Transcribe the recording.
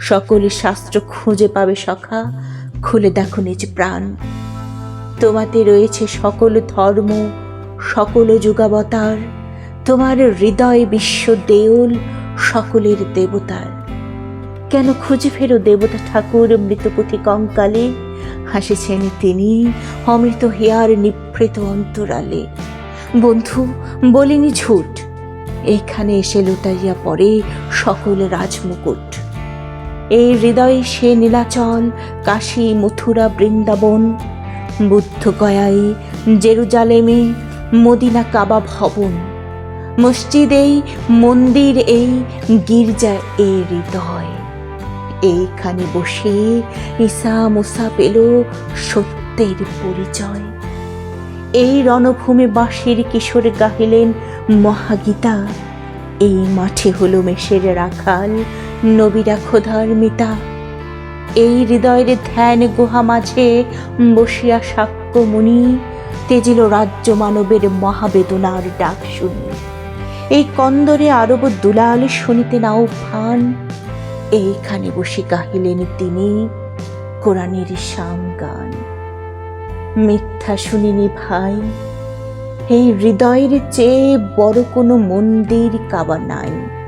সকল শাস্ত্র খুঁজে পাবে সখা। খুলে দেখো নিজ প্রাণ। তোমাতে রয়েছে সকল ধর্ম, সকল যুগাবতার। তোমার হৃদয় বিশ্ব দেউল, সকলের দেবতার। কেন খুঁজে ফেরো দেবতা ঠাকুর মৃতপুথি কঙ্কালে? হাসিছেন তিনি অমৃত হেয়ার নিভৃত অন্তরালে। বন্ধু, বলিনি ঝুট। এইখানে এসে লুটাইয়া পড়ে সকল রাজমুকুট। এই হৃদয়ে সে নীলাচল, কাশী, মথুরা, বৃন্দাবন, বুদ্ধ গয়াই, জেরুজালেমে মদিনা কাবা ভবন মসজিদ এই মন্দির এই গির্জা এই হৃদয়। এইখানে বসে ঈসা মুসা পেল সত্যের পরিচয়। এই রণভূমি বাঁশির কিশোর গাহিলেন মহাগীতা। এই মাঠে হলো মেষের রাখাল নবীরা খোদার মিতা। এই হৃদয়ের ধ্যান গুহা মাঝে বসিয়া সাক্ষ্য মুনি, তেজিল রাজ্য মানবের মহাবেদনার ডাক শুনি। এই কন্দরে আরব দুলাল শুনিতে নাও ভান। এইখানে বসে গাহিলেন তিনি কোরআনের শাম গান। মিথ্যা শুনিনি ভাই, এই হৃদয়ের চেয়ে বড় কোনো মন্দির কাবা নাই।